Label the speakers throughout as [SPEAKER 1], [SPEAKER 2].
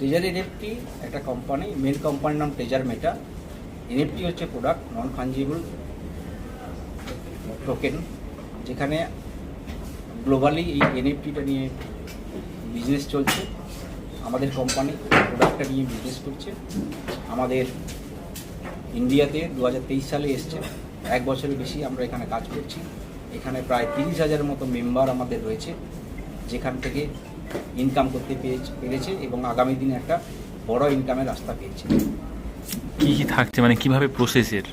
[SPEAKER 1] Treasure NFT একটা company main কোম্পানির নাম ট্রেজার মেটা এনএফটি হচ্ছে প্রোডাক্ট নন ফাঞ্জিবল টোকেন যেখানে গ্লোবালি এই এনএফটিটা নিয়ে বিজনেস চলছে। আমাদের কোম্পানি প্রোডাক্টটা নিয়ে বিজনেস করছে। আমাদের ইন্ডিয়াতে দু হাজার তেইশ সালে এসছে। এক বছরের বেশি আমরা এখানে কাজ করছি। এখানে প্রায় তিরিশ হাজারের মতো মেম্বার আমাদের রয়েছে। যেখান থেকে ইনকাম করতে পেয়েছে পেরেছে এবং আগামী দিনে একটা বড় ইনকামের রাস্তা পেয়েছে।
[SPEAKER 2] কি কি থাকছে? মানে কীভাবে প্রসেসের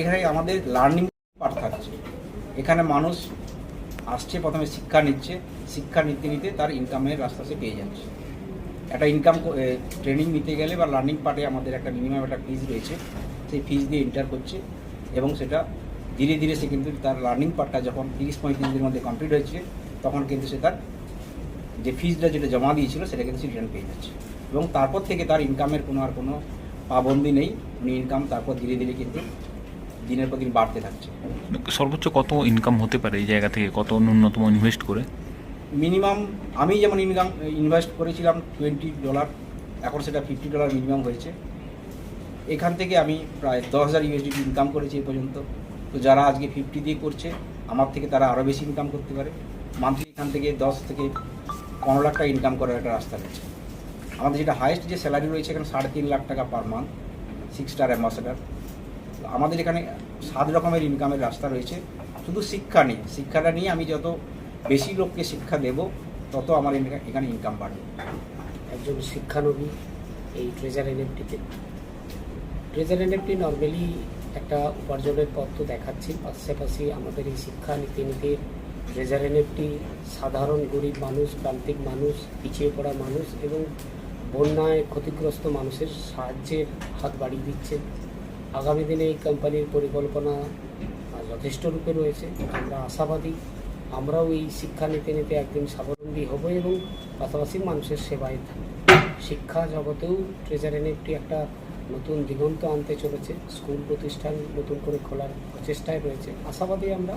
[SPEAKER 1] এখানে আমাদের লার্নিং পার্ট থাকছে। এখানে মানুষ আসছে প্রথমে শিক্ষা নিচ্ছে। শিক্ষা নিতে নিতে তার ইনকামের রাস্তা সে পেয়ে যাচ্ছে। একটা ইনকাম ট্রেনিং নিতে গেলে বা লার্নিং পার্টে আমাদের একটা মিনিমাম একটা ফিজ রয়েছে। সেই ফিজ দিয়ে এন্টার করছে এবং সেটা ধীরে ধীরে সে কিন্তু তার লার্নিং পার্টটা যখন তিরিশ পঁয়ত্রিশ দিনের মধ্যে কমপ্লিট হয়েছে তখন কিন্তু সে তার যে ফিজটা যেটা জমা দিয়েছিল সেটা কিন্তু সে রিটার্ন পেয়ে যাচ্ছে। এবং তারপর থেকে তার ইনকামের কোনো আর কোনো পাবন্দি নেই। উনি ইনকাম তারপর ধীরে ধীরে কিন্তু দিনের পর দিন বাড়তে থাকছে।
[SPEAKER 2] সর্বোচ্চ কত ইনকাম হতে পারে এই জায়গা থেকে? কত ন্যূনতম ইনভেস্ট করে?
[SPEAKER 1] মিনিমাম আমি যেমন ইনকাম ইনভেস্ট করেছিলাম টোয়েন্টি ডলার এখন সেটা ফিফটি ডলার মিনিমাম হয়েছে। এখান থেকে আমি প্রায় দশ হাজার ইউএসডি ইনকাম করেছি এ পর্যন্ত। তো যারা আজকে ফিফটি দিয়ে করছে আমার থেকে তারা আরও বেশি ইনকাম করতে পারে। মান্থলি এখান থেকে দশ থেকে পনেরো লাখ টাকা ইনকাম করার একটা রাস্তা রয়েছে। আমাদের যেটা হাইয়েস্ট যে স্যালারি রয়েছে এখানে সাড়ে তিন লাখ টাকা per month six star ambassador আমাদের এখানে সাত রকমের ইনকামের রাস্তা রয়েছে। শুধু শিক্ষা নেই, শিক্ষাটা নিয়ে আমি যত বেশি লোককে শিক্ষা দেব, তত আমার এখানে- ইনকাম বাড়বে।
[SPEAKER 3] একজন শিক্ষানবী, এই ট্রেজার এনএফটিতে ট্রেজার এনএফটি নর্মালি একটা উপার্জনের পথ তো দেখাচ্ছি পাশাপাশি আমাদের এই শিক্ষা নীতি নীতি ট্রেজার এনএফটি সাধারণ গরিব মানুষ, প্রান্তিক মানুষ, পিছিয়ে পড়া মানুষ এবং বন্যায় ক্ষতিগ্রস্ত মানুষের সাহায্যের হাত বাড়িয়ে দিচ্ছে। আগামী দিনে এই কোম্পানির পরিকল্পনা যথেষ্ট রূপে রয়েছে। আমরা আশাবাদী, আমরাও এই শিক্ষা নিতে নিতে একদিন স্বাবলম্বী হব এবং পাশাপাশি মানুষের সেবায় থাকব। শিক্ষা জগতেও ট্রেজার এনএফটি একটা নতুন দিগন্ত আনতে চলেছে স্কুল প্রতিষ্ঠান নতুন করে খোলার প্রচেষ্টায় রয়েছে। আশাবাদী আমরা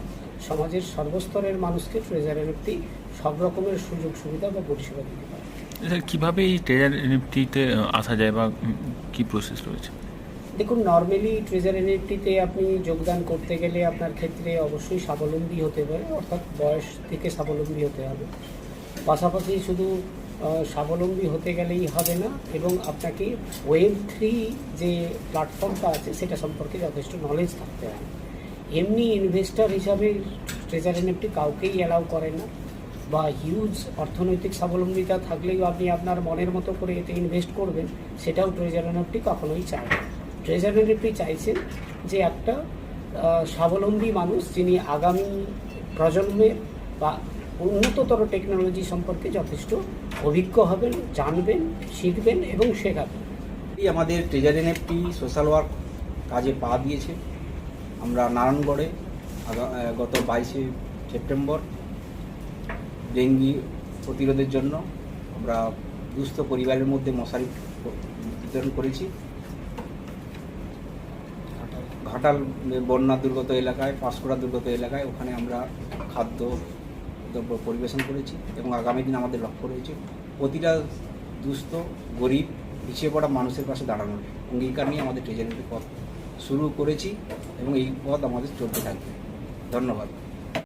[SPEAKER 3] সমাজের সর্বস্তরের মানুষকে ট্রেজার এনএফটি সব রকমের সুযোগ সুবিধা বা পরিষেবা দিতে পারে।
[SPEAKER 2] স্যার কীভাবে এই ট্রেজার এনএফটিতে আসা যায় বা কী প্রসেস রয়েছে?
[SPEAKER 3] দেখুন নর্মালি ট্রেজার এনএফটিতে আপনি যোগদান করতে গেলে আপনার ক্ষেত্রে অবশ্যই স্বাবলম্বী হতে হবে অর্থাৎ বয়স থেকে স্বাবলম্বী হতে হবে। পাশাপাশি শুধু স্বাবলম্বী হতে গেলেই হবে না এবং আপনাকে ওয়েব থ্রি যে প্ল্যাটফর্মটা আছে সেটা সম্পর্কে যথেষ্ট নলেজ থাকতে হয় এমনি ইনভেস্টর হিসাবে ট্রেজার এনএফটি কাউকেই অ্যালাউ করে না বা হিউজ অর্থনৈতিক স্বাবলম্বিতা থাকলেও আপনি আপনার মনের মতো করে এতে ইনভেস্ট করবেন, সেটাও ট্রেজার এনএফটি কখনোই চায় না। ট্রেজার এনএফটি চাইছেন যে একটা স্বাবলম্বী মানুষ যিনি আগামী প্রজন্মের বা উন্নততর টেকনোলজি সম্পর্কে যথেষ্ট অভিজ্ঞ হবেন, জানবেন, শিখবেন এবং শেখাবেন।
[SPEAKER 1] আমাদের ট্রেজার এনএফটি সোশ্যাল ওয়ার্ক কাজে পা দিয়েছে। আমরা নারায়ণগড়ে গত বাইশে সেপ্টেম্বর ডেঙ্গি প্রতিরোধের জন্য আমরা দুস্থ পরিবারের মধ্যে মশারি বিতরণ করেছি। ঘাটাল বন্যা দুর্গত এলাকায়, পাঁশকুড়া দুর্গত এলাকায় ওখানে আমরা খাদ্য দ্রব্য পরিবেশন করেছি এবং আগামী দিন আমাদের লক্ষ্য রয়েছে প্রতিটা দুস্থ, গরিব, পিছিয়ে পড়া মানুষের পাশে দাঁড়ানোর অঙ্গীকার নিয়ে আমাদের ট্রেজারির পথ শুরু করেছি এবং এই পথ আমাদের চলতে থাকবে। ধন্যবাদ।